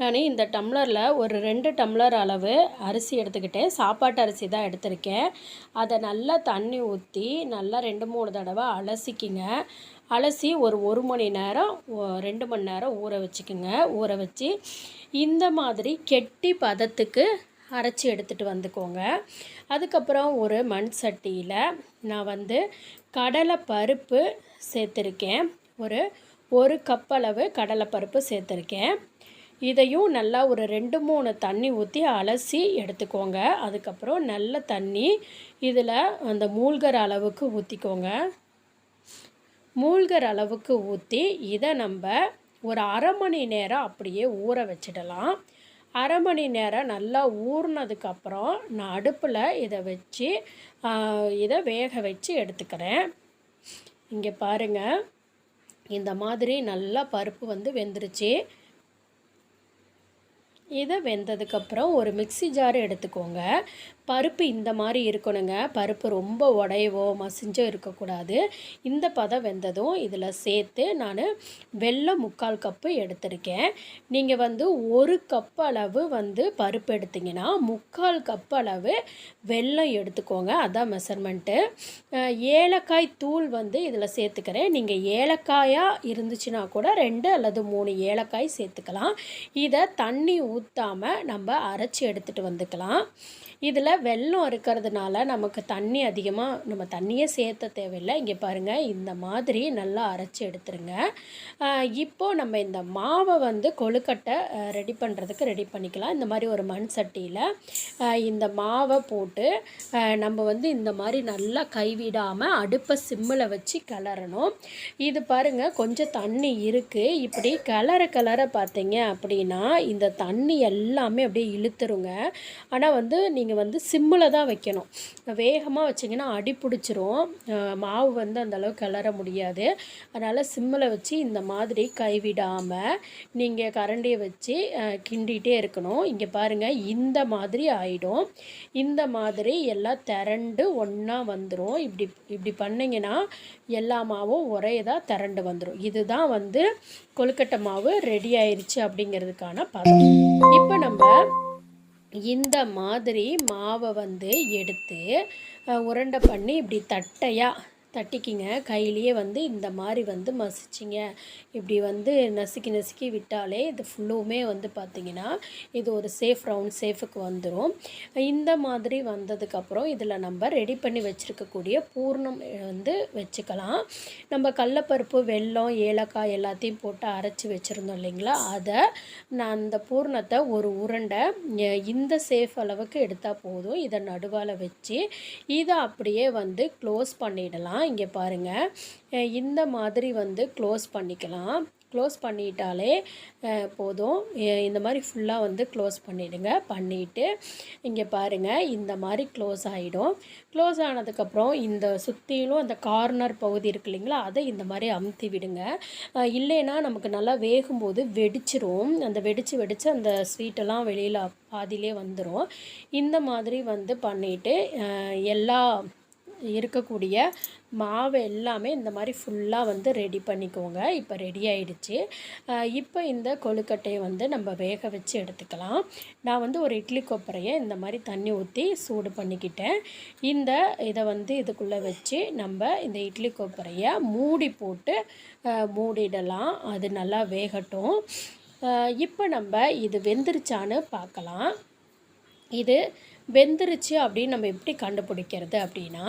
நான் இந்த டம்ளரில் ஒரு ரெண்டு டம்ளர் அளவு அரிசி எடுத்துக்கிட்டேன். சாப்பாட்டு அரிசி தான் எடுத்திருக்கேன். அதை நல்லா தண்ணி ஊற்றி நல்லா ரெண்டு மூணு தடவை அலசிக்கிங்க. அலசி ஒரு ஒரு மணி நேரம் ரெண்டு மணி நேரம் ஊற வச்சுக்கோங்க. ஊற வச்சு இந்த மாதிரி கெட்டி பதத்துக்கு அரைச்சி எடுத்துகிட்டு வந்துக்கோங்க. அதுக்கப்புறம் ஒரு மண் சட்டியில் நான் வந்து கடலை பருப்பு சேர்த்துருக்கேன். ஒரு ஒரு கப் அளவு கடலைப்பருப்பு சேர்த்துருக்கேன். இதையும் நல்லா ஒரு ரெண்டு மூணு தண்ணி ஊற்றி அலசி எடுத்துக்கோங்க. அதுக்கப்புறம் நல்ல தண்ணி இதில் அந்த மூழ்கிற அளவுக்கு ஊற்றிக்கோங்க மூழ்கிற அளவுக்கு ஊற்றி இதை நம்ம ஒரு அரை மணி நேரம் அப்படியே ஊற வச்சிடலாம். அரை மணி நேரம் நல்லா ஊறினதுக்கப்புறம் நான் அடுப்பில் இதை வச்சு இதை வேக வச்சு எடுத்துக்கிறேன். இங்கே பாருங்கள் இந்த மாதிரி நல்லா பருப்பு வந்து வெந்துருச்சு. இதை வெந்ததுக்கப்புறம் ஒரு மிக்ஸி ஜார் எடுத்துக்கோங்க. பருப்பு இந்த மாதிரி இருக்கணுங்க. பருப்பு ரொம்ப உடையவோ மசிஞ்சோ இருக்கக்கூடாது. இந்த பதம் வெந்ததும் இதில் சேர்த்து நான் வெல்லம் முக்கால் கப்பு எடுத்திருக்கேன். நீங்கள் வந்து ஒரு கப் அளவு வந்து பருப்பு எடுத்தீங்கன்னா முக்கால் கப் அளவு வெல்லம் எடுத்துக்கோங்க. அதான் மெஷர்மெண்ட்டு ஏலக்காய் தூள் வந்து இதில் சேர்த்துக்கிறேன். நீங்கள் ஏலக்காயாக இருந்துச்சுன்னா கூட ரெண்டு அல்லது மூணு ஏலக்காய் சேர்த்துக்கலாம். இதை தண்ணி ஊற்றாமல் நம்ம அரைச்சி எடுத்துகிட்டு வந்துக்கலாம். இதில் வெள்ளம் இருக்கிறதுனால நமக்கு தண்ணி அதிகமாக நம்ம தண்ணியே சேர்த்த தேவையில்லை. இங்கே பாருங்கள் இந்த மாதிரி நல்லா அரைச்சி எடுத்துருங்க. இப்போது நம்ம இந்த மாவை வந்து கொழுக்கட்டை ரெடி பண்ணுறதுக்கு ரெடி பண்ணிக்கலாம். இந்த மாதிரி ஒரு மண் சட்டியில் இந்த மாவை போட்டு நம்ம வந்து இந்த மாதிரி நல்லா கைவிடாமல் அடுப்பை சிம்மில் வச்சு கிளறணும். இது பாருங்கள் கொஞ்சம் தண்ணி இருக்குது இப்படி கிளற கிளற பார்த்தீங்க அப்படின்னா இந்த தண்ணி எல்லாமே அப்படியே இழுத்துருங்க. ஆனால் வந்து நீங்கள் வந்து சிம்மில் தான் வைக்கணும். வேகமாக வச்சிங்கன்னா அடி பிடிச்சிரும். மாவு வந்து அந்தளவு கிளற முடியாது. அதனால் சிம்மில் வச்சு இந்த மாதிரி கைவிடாமல் நீங்கள் கரண்டியை வச்சு கிண்டிகிட்டே இருக்கணும். இங்கே பாருங்கள் இந்த மாதிரி ஆகிடும் இந்த மாதிரி எல்லாம் திரண்டு ஒன்றா வந்துடும் இப்படி இப்படி பண்ணிங்கன்னா எல்லா மாவும் ஒரே இதாக திரண்டு வந்துடும் இதுதான் வந்து கொழுக்கட்டை மாவு ரெடி ஆயிடுச்சு அப்படிங்கிறதுக்கான பதம். இப்போ நம்ம இந்த மாதிரி மாவை வந்து எடுத்து உருண்டை பண்ணி இப்படி தட்டையாக தட்டிக்கிங்க. கையிலேயே வந்து இந்த மாதிரி வந்து மசிச்சிங்க. இப்படி வந்து நசுக்கி நசுக்கி விட்டாலே இது ஃபுல்லுமே வந்து பார்த்திங்கன்னா இது ஒரு சேஃப் ரவுண்ட் சேஃபுக்கு வந்துடும் இந்த மாதிரி வந்ததுக்கப்புறம் இதில் நம்ம ரெடி பண்ணி வச்சுருக்கக்கூடிய பூர்ணம் வந்து வச்சுக்கலாம். நம்ம கடலப்பருப்பு வெல்லம் ஏலக்காய் எல்லாத்தையும் போட்டு அரைச்சி வச்சுருந்தோம் இல்லைங்களா? அதை நான் அந்த பூர்ணத்தை ஒரு உருண்டை இந்த சேஃப் அளவுக்கு எடுத்தால் போதும். இதை நடுவால் வச்சு இதை அப்படியே வந்து க்ளோஸ் பண்ணிடலாம். இங்கே பாருங்கள் இந்த மாதிரி வந்து க்ளோஸ் பண்ணிக்கலாம். க்ளோஸ் பண்ணிட்டாலே போதும். இந்த மாதிரி ஃபுல்லாக வந்து க்ளோஸ் பண்ணிவிடுங்க பண்ணிவிட்டு இங்கே பாருங்கள் இந்த மாதிரி க்ளோஸ் ஆகிடும் க்ளோஸ் ஆனதுக்கப்புறம் இந்த சுற்றிலும் அந்த கார்னர் பகுதி இருக்கு இல்லைங்களா அதை இந்த மாதிரி அமுத்தி விடுங்க. இல்லைன்னா நமக்கு நல்லா வேகும்போது வெடிச்சிரும். அந்த வெடித்து வெடித்து அந்த ஸ்வீட்டெல்லாம் வெளியில் பாதியிலே வந்துடும் இந்த மாதிரி வந்து பண்ணிவிட்டு எல்லா இருக்கக்கூடிய மாவு எல்லாமே இந்த மாதிரி ஃபுல்லாக வந்து ரெடி பண்ணிக்கோங்க. இப்போ ரெடி ஆயிடுச்சு. இப்போ இந்த கொழுக்கட்டையை வந்து நம்ம வேக வச்சு எடுத்துக்கலாம். நான் வந்து ஒரு இட்லி கொப்பரையை இந்த மாதிரி தண்ணி ஊற்றி சூடு பண்ணிக்கிட்டேன். இந்த இதை வந்து இதுக்குள்ளே வச்சு நம்ம இந்த இட்லி கொப்பரையை மூடி போட்டு மூடிடலாம். அது நல்லா வேகட்டும். இப்போ நம்ம இது வெந்துருச்சான்னு பார்க்கலாம். இது வெந்துருச்சு அப்படின்னு நம்ம எப்படி கண்டுபிடிக்கிறது அப்படின்னா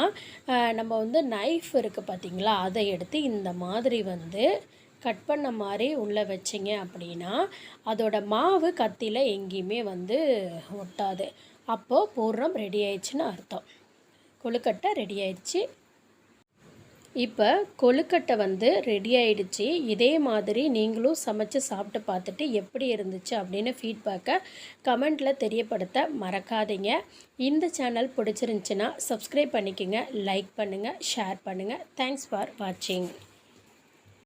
நம்ம வந்து நைஃப் இருக்குது பார்த்திங்களா அதை எடுத்து இந்த மாதிரி வந்து கட் பண்ண மாதிரி உள்ளே வச்சிங்க அப்படின்னா அதோட மாவு கத்தியில் எங்கேயுமே வந்து ஒட்டாது. அப்போது பூர்ணம் ரெடி ஆயிடுச்சுன்னு அர்த்தம். கொழுக்கட்டை ரெடி ஆயிடுச்சு. இப்போ கொழுக்கட்டை வந்து ரெடி ஆயிடுச்சு. இதே மாதிரி நீங்களும் சமைச்சு சாப்பிட்டு பார்த்துட்டு எப்படி இருந்துச்சு அப்படின்னு ஃபீட்பேக்கை கமெண்ட்டில் தெரியப்படுத்த மறக்காதீங்க. இந்த சேனல் பிடிச்சிருந்துச்சின்னா சப்ஸ்கிரைப் பண்ணிக்கோங்க லைக் பண்ணுங்கள் ஷேர் பண்ணுங்கள் தேங்க்ஸ் ஃபார் வாட்சிங்